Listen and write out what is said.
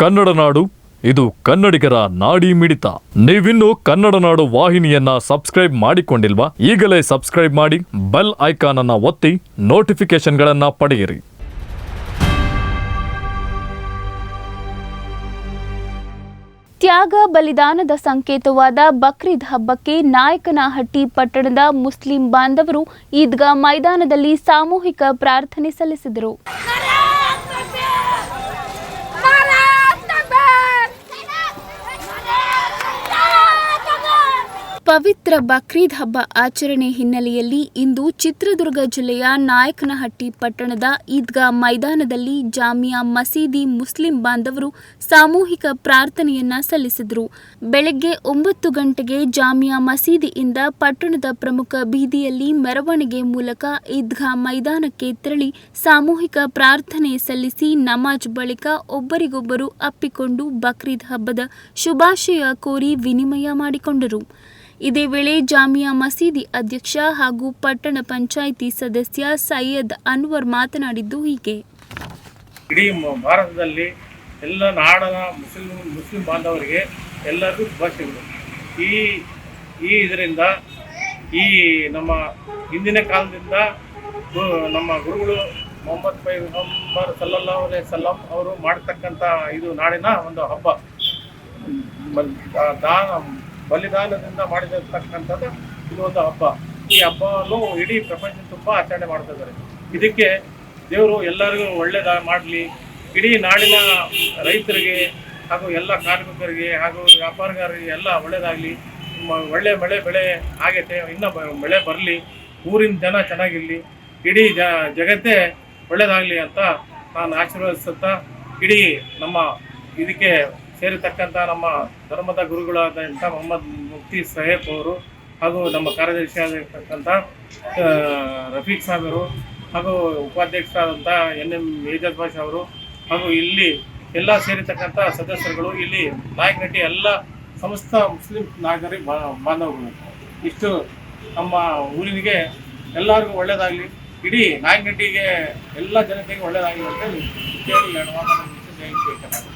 ಕನ್ನಡ ನಾಡು, ಇದು ಕನ್ನಡಿಗರ ನಾಡಿ ಮಿಡಿತ. ನೀವಿನ್ನು ಕನ್ನಡ ನಾಡು ವಾಹಿನಿಯನ್ನ ಸಬ್ಸ್ಕ್ರೈಬ್ ಮಾಡಿಕೊಂಡಿಲ್ವಾ? ಈಗಲೇ ಸಬ್ಸ್ಕ್ರೈಬ್ ಮಾಡಿ, ಬೆಲ್ ಐಕಾನ್ ಅನ್ನ ಒತ್ತಿ ನೋಟಿಫಿಕೇಶನ್ಗಳನ್ನ ಪಡೆಯಿರಿ. ತ್ಯಾಗ ಬಲಿದಾನದ ಸಂಕೇತವಾದ ಬಕ್ರೀದ್ ಹಬ್ಬಕ್ಕೆ ನಾಯಕನಹಟ್ಟಿ ಪಟ್ಟಣದ ಮುಸ್ಲಿಂ ಬಾಂಧವರು ಈದ್ಗಾ ಮೈದಾನದಲ್ಲಿ ಸಾಮೂಹಿಕ ಪ್ರಾರ್ಥನೆ ಸಲ್ಲಿಸಿದರು. ಪವಿತ್ರ ಬಕ್ರೀದ್ ಹಬ್ಬ ಆಚರಣೆ ಹಿನ್ನೆಲೆಯಲ್ಲಿ ಇಂದು ಚಿತ್ರದುರ್ಗ ಜಿಲ್ಲೆಯ ನಾಯಕನಹಟ್ಟಿ ಪಟ್ಟಣದ ಈದ್ಗಾ ಮೈದಾನದಲ್ಲಿ ಜಾಮಿಯಾ ಮಸೀದಿ ಮುಸ್ಲಿಂ ಬಾಂಧವರು ಸಾಮೂಹಿಕ ಪ್ರಾರ್ಥನೆಯನ್ನ ಸಲ್ಲಿಸಿದರು. ಬೆಳಗ್ಗೆ ಒಂಬತ್ತು ಗಂಟೆಗೆ ಜಾಮಿಯಾ ಮಸೀದಿಯಿಂದ ಪಟ್ಟಣದ ಪ್ರಮುಖ ಬೀದಿಯಲ್ಲಿ ಮೆರವಣಿಗೆ ಮೂಲಕ ಈದ್ಗಾ ಮೈದಾನಕ್ಕೆ ತೆರಳಿ ಸಾಮೂಹಿಕ ಪ್ರಾರ್ಥನೆ ಸಲ್ಲಿಸಿ ನಮಾಜ್ ಬಳಿಕ ಒಬ್ಬರಿಗೊಬ್ಬರು ಅಪ್ಪಿಕೊಂಡು ಬಕ್ರೀದ್ ಹಬ್ಬದ ಶುಭಾಶಯ ಕೋರಿ ವಿನಿಮಯ ಮಾಡಿಕೊಂಡರು. ಇದೇ ವೇಳೆ ಜಾಮಿಯಾ ಮಸೀದಿ ಅಧ್ಯಕ್ಷ ಹಾಗೂ ಪಟ್ಟಣ ಪಂಚಾಯಿತಿ ಸದಸ್ಯ ಸೈಯದ್ ಅನ್ವರ್ ಮಾತನಾಡಿದ್ದು ಹೀಗೆ. ಇಡೀ ಭಾರತದಲ್ಲಿ ಎಲ್ಲ ನಾಡನ ಮುಸ್ಲಿಂ ಮುಸ್ಲಿಂ ಬಾಂಧವರಿಗೆ ಎಲ್ಲರಿಗೂ ಶುಭಾಶಯಗಳು. ಈ ಈ ಇದರಿಂದ, ಈ ನಮ್ಮ ಹಿಂದಿನ ಕಾಲದಿಂದ ನಮ್ಮ ಗುರುಗಳು ಮೊಹಮ್ಮದ್ ಪೈಗಂಬರ್ ಸಲ್ಲಾ ಅಲೈಹಿ ಸಲ್ಲಂ ಅವರು ಮಾಡ್ತಕ್ಕಂಥ ಇದು ನಾಡಿನ ಒಂದು ಹಬ್ಬ. ದಾನ ಬಲಿದಾನದಿಂದ ಮಾಡಿರತಕ್ಕಂಥದ್ದು ಇದು ಒಂದು ಹಬ್ಬ. ಈ ಹಬ್ಬವನ್ನು ಇಡೀ ಪ್ರಪಂಚ ತುಂಬ ಆಚರಣೆ ಮಾಡ್ತಾ ಇದ್ದಾರೆ. ಇದಕ್ಕೆ ದೇವರು ಎಲ್ಲರಿಗೂ ಒಳ್ಳೇದ ಮಾಡಲಿ. ಇಡೀ ನಾಡಿನ ರೈತರಿಗೆ ಹಾಗೂ ಎಲ್ಲ ಕಾರ್ಮಿಕರಿಗೆ ಹಾಗೂ ವ್ಯಾಪಾರಗಾರರಿಗೆ ಎಲ್ಲ ಒಳ್ಳೇದಾಗಲಿ. ಒಳ್ಳೆ ಮಳೆ ಬೆಳೆ ಆಗೈತೆ, ಇನ್ನೂ ಮಳೆ ಬರಲಿ. ಊರಿನ ಜನ ಚೆನ್ನಾಗಿರಲಿ. ಇಡೀ ಜ, ಜಗತ್ತೇ ಒಳ್ಳೇದಾಗಲಿ ಅಂತ ನಾನು ಆಶೀರ್ವದಿಸುತ್ತಾ ಇಡೀ ನಮ್ಮ ಇದಕ್ಕೆ ಸೇರಿರ್ತಕ್ಕಂಥ ನಮ್ಮ ಧರ್ಮದ ಗುರುಗಳಾದಂಥ ಮೊಹಮ್ಮದ್ ಮುಫ್ತಿ ಸಹೇಬ್ ಅವರು ಹಾಗೂ ನಮ್ಮ ಕಾರ್ಯದರ್ಶಿಯಾಗಿರ್ತಕ್ಕಂಥ ರಫೀಕ್ ಸಾಬ್ ಅವರು ಹಾಗೂ ಉಪಾಧ್ಯಕ್ಷರಾದಂಥ ಎನ್ ಎಂ ಏಜಾಜ್ ಭಾಷ ಅವರು ಹಾಗೂ ಇಲ್ಲಿ ಎಲ್ಲ ಸೇರಿರ್ತಕ್ಕಂಥ ಸದಸ್ಯರುಗಳು, ಇಲ್ಲಿ ನಾಯಕನಟ್ಟಿ ಎಲ್ಲ ಸಮಸ್ತ ಮುಸ್ಲಿಂ ನಾಗರಿಕ ಬಾ- ಬಾಂಧವಗಳು. ಇಷ್ಟು ನಮ್ಮ ಊರಿನಿಗೆ ಎಲ್ಲರಿಗೂ ಒಳ್ಳೆಯದಾಗಲಿ. ಇಡೀ ನಾಯಕನಟ್ಟಿಗೆ ಎಲ್ಲ ಜನತೆಗೆ ಒಳ್ಳೆಯದಾಗಲಿ ಅಂತ ಹೇಳಿ